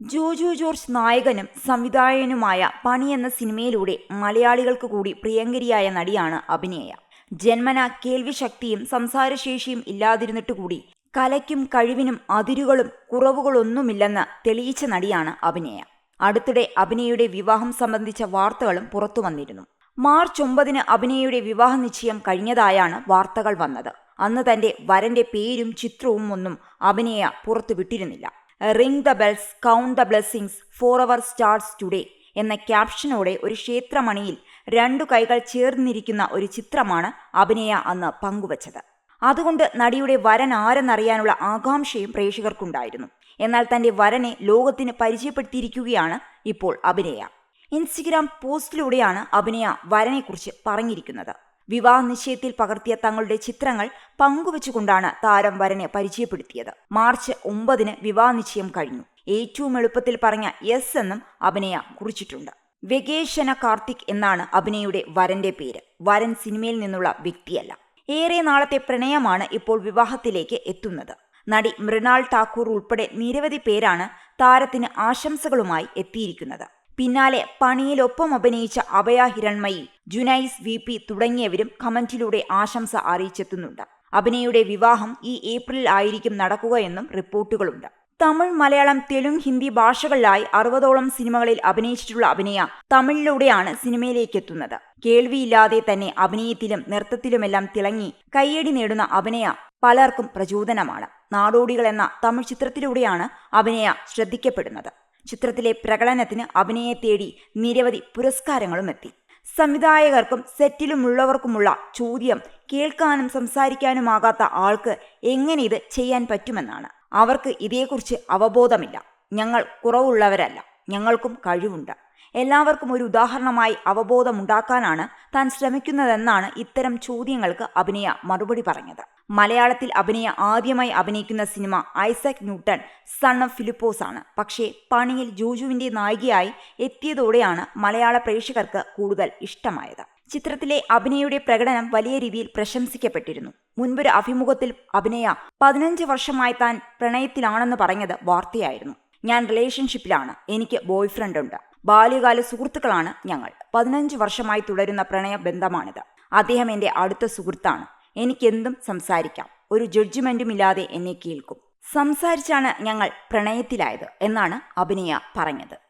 Joju George നായകനും സംവിധായകനുമായ പണി എന്ന സിനിമയിലൂടെ മലയാളികൾക്ക് കൂടി പ്രിയങ്കരിയായ നടിയാണ് അഭിനയ. ജന്മന കേൾവിശക്തിയും സംസാരശേഷിയും ഇല്ലാതിരുന്നിട്ട് കൂടി കലയ്ക്കും കഴിവിനും അതിരുകളും കുറവുകളൊന്നുമില്ലെന്ന് തെളിയിച്ച നടിയാണ് അഭിനയ. അടുത്തിടെ അഭിനയയുടെ വിവാഹം സംബന്ധിച്ച വാർത്തകളും പുറത്തു വന്നിരുന്നു. മാർച്ച് ഒമ്പതിന് അഭിനയയുടെ വിവാഹ നിശ്ചയം കഴിഞ്ഞതായാണ് വാർത്തകൾ വന്നത്. അന്ന് തന്റെ വരന്റെ പേരും ചിത്രവും ഒന്നും Abhinaya പുറത്തുവിട്ടിരുന്നില്ല. Ring the bells count the blessings for our stars today എന്ന ക്യാപ്ഷനോടെ ഒരു ക്ഷേത്രമണിയിൽ രണ്ടു കൈകൾ ചേർന്നിരിക്കുന്ന ഒരു ചിത്രമാണ് അഭിനയ അന്ന് പങ്കുവച്ചത്. അതുകൊണ്ട് നടിയുടെ വരൻ ആരെന്നറിയാനുള്ള ആകാംക്ഷയും പ്രേക്ഷകർക്കുണ്ടായിരുന്നു. എന്നാൽ തന്റെ വരനെ ലോകത്തിന് പരിചയപ്പെടുത്തിയിരിക്കുകയാണ് ഇപ്പോൾ അഭിനയ. ഇൻസ്റ്റഗ്രാം പോസ്റ്റിലൂടെയാണ് അഭിനയ വരനെക്കുറിച്ച് പറഞ്ഞിരിക്കുന്നത്. വിവാഹ നിശ്ചയത്തിൽ പകർത്തിയ തങ്ങളുടെ ചിത്രങ്ങൾ പങ്കുവച്ചുകൊണ്ടാണ് താരം വരനെ പരിചയപ്പെടുത്തിയത്. മാർച്ച് ഒമ്പതിന് വിവാഹ നിശ്ചയം കഴിഞ്ഞു. ഏറ്റവും എളുപ്പത്തിൽ പറഞ്ഞ യെസ് എന്നും അഭിനയ കുറിച്ചിട്ടുണ്ട്. വെകേഷന കാർത്തിക് എന്നാണ് അഭിനയുടെ വരന്റെ പേര്. വരൻ സിനിമയിൽ നിന്നുള്ള വ്യക്തിയല്ല. ഏറെ നാളത്തെ പ്രണയമാണ് ഇപ്പോൾ വിവാഹത്തിലേക്ക് എത്തുന്നത്. നടി മൃണാൾ ഠാക്കൂർ ഉൾപ്പെടെ നിരവധി പേരാണ് താരത്തിന് ആശംസകളുമായി എത്തിയിരിക്കുന്നത്. പിന്നാലെ പണിയിലൊപ്പം അഭിനയിച്ച അഭയ ഹിരൺമയി ജുനൈസ് വി പി തുടങ്ങിയവരും കമന്റിലൂടെ ആശംസ അറിയിച്ചെത്തുന്നുണ്ട്. അഭിനയുടെ വിവാഹം ഈ ഏപ്രിൽ ആയിരിക്കും നടക്കുകയെന്നും റിപ്പോർട്ടുകളുണ്ട്. തമിഴ് മലയാളം തെലുങ്ക് ഹിന്ദി ഭാഷകളിലായി അറുപതോളം സിനിമകളിൽ അഭിനയിച്ചിട്ടുള്ള അഭിനയ തമിഴിലൂടെയാണ് സിനിമയിലേക്ക് എത്തുന്നത് കേൾവിയില്ലാതെ തന്നെ അഭിനയത്തിലും നൃത്തത്തിലുമെല്ലാം തിളങ്ങി കയ്യടി നേടുന്ന അഭിനയ പലർക്കും പ്രചോദനമാണ്. നാടോടികൾ എന്ന തമിഴ് ചിത്രത്തിലൂടെയാണ് അഭിനയ ശ്രദ്ധിക്കപ്പെടുന്നത്. ചിത്രത്തിലെ പ്രകടനത്തിന് അഭിനയെ തേടി നിരവധി പുരസ്കാരങ്ങളും എത്തി. സംവിധായകർക്കും സെറ്റിലുമുള്ളവർക്കുമുള്ള ചോദ്യം കേൾക്കാനും സംസാരിക്കാനുമാകാത്ത ആൾക്ക് എങ്ങനെ ഇത് ചെയ്യാൻ പറ്റുമെന്നാണ്. അവർക്ക് ഇതേക്കുറിച്ച് അവബോധമില്ല. ഞങ്ങൾ കുറവുള്ളവരല്ല. ഞങ്ങൾക്കും കഴിവുണ്ട്. എല്ലാവർക്കും ഒരു ഉദാഹരണമായി അവബോധമുണ്ടാക്കാനാണ് താൻ ശ്രമിക്കുന്നതെന്നാണ് ഇത്തരം ചോദ്യങ്ങൾക്ക് അഭിനയ മറുപടി പറഞ്ഞത്. മലയാളത്തിൽ അഭിനയ ആദ്യമായി അഭിനയിക്കുന്ന cinema Isaac Newton son of Philipose ആണ്. പക്ഷേ പണിയിൽ ജോജുവിന്റെ നായികയായി എത്തിയതോടെയാണ് മലയാള പ്രേക്ഷകർക്ക് കൂടുതൽ ഇഷ്ടമായത്. ചിത്രത്തിലെ അഭിനയുടെ പ്രകടനം വലിയ രീതിയിൽ പ്രശംസിക്കപ്പെട്ടിരുന്നു. മുൻപൊരു അഭിമുഖത്തിൽ അഭിനയ പതിനഞ്ച് വർഷമായി താൻ പ്രണയത്തിലാണെന്ന് പറഞ്ഞത് വാർത്തയായിരുന്നു. ഞാൻ റിലേഷൻഷിപ്പിലാണ്. എനിക്ക് ബോയ് ഫ്രണ്ട് ഉണ്ട്. ബാല്യകാല സുഹൃത്തുക്കളാണ് ഞങ്ങൾ. പതിനഞ്ച് വർഷമായി തുടരുന്ന പ്രണയ ബന്ധമാണിത് അദ്ദേഹം എന്റെ അടുത്ത സുഹൃത്താണ്. എനിക്കെന്തും സംസാരിക്കാം. ഒരു ജഡ്ജ്മെന്റും ഇല്ലാതെ എന്നെ കേൾക്കും. സംസാരിച്ചാണ് ഞങ്ങൾ പ്രണയത്തിലായത് എന്നാണ് അഭിനയ പറഞ്ഞത്.